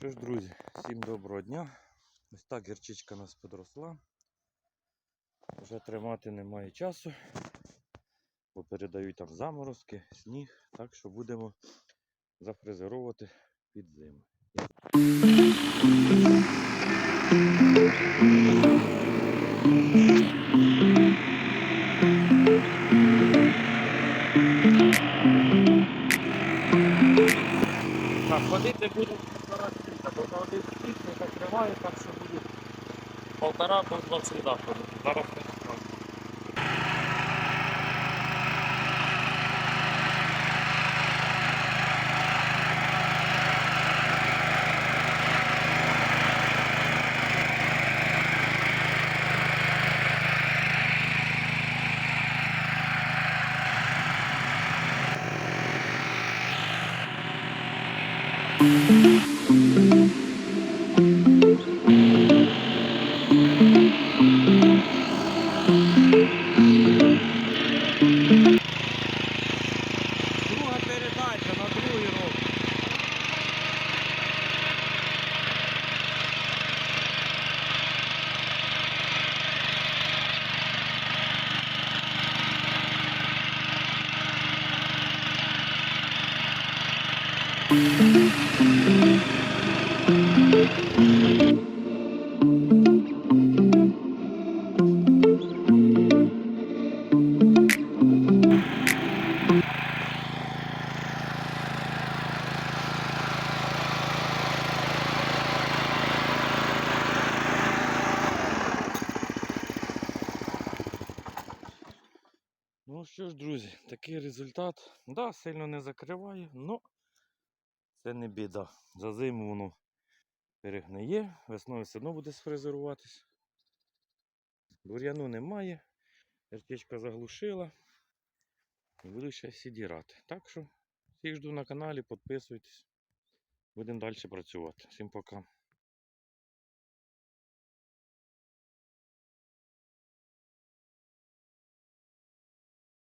Що ж, друзі, всім доброго дня. Ось так гірчичка нас підросла. Вже тримати немає часу, бо передають там заморозки, сніг, так що будемо зафрезеровувати під зиму. Так, ходити буду один не закриває, так що буду полтора до два світа ходити. Зараз не передача на другий Música Ну що ж, друзі, такий результат. Да, сильно не закриває, але це не біда. За зиму воно перегниє, весною все одно буде сфрезеруватись. Бур'яну немає, вертичка заглушила. І буду ще сідірати. Так що всіх жду на каналі, підписуйтесь. Будемо далі працювати. Всім пока.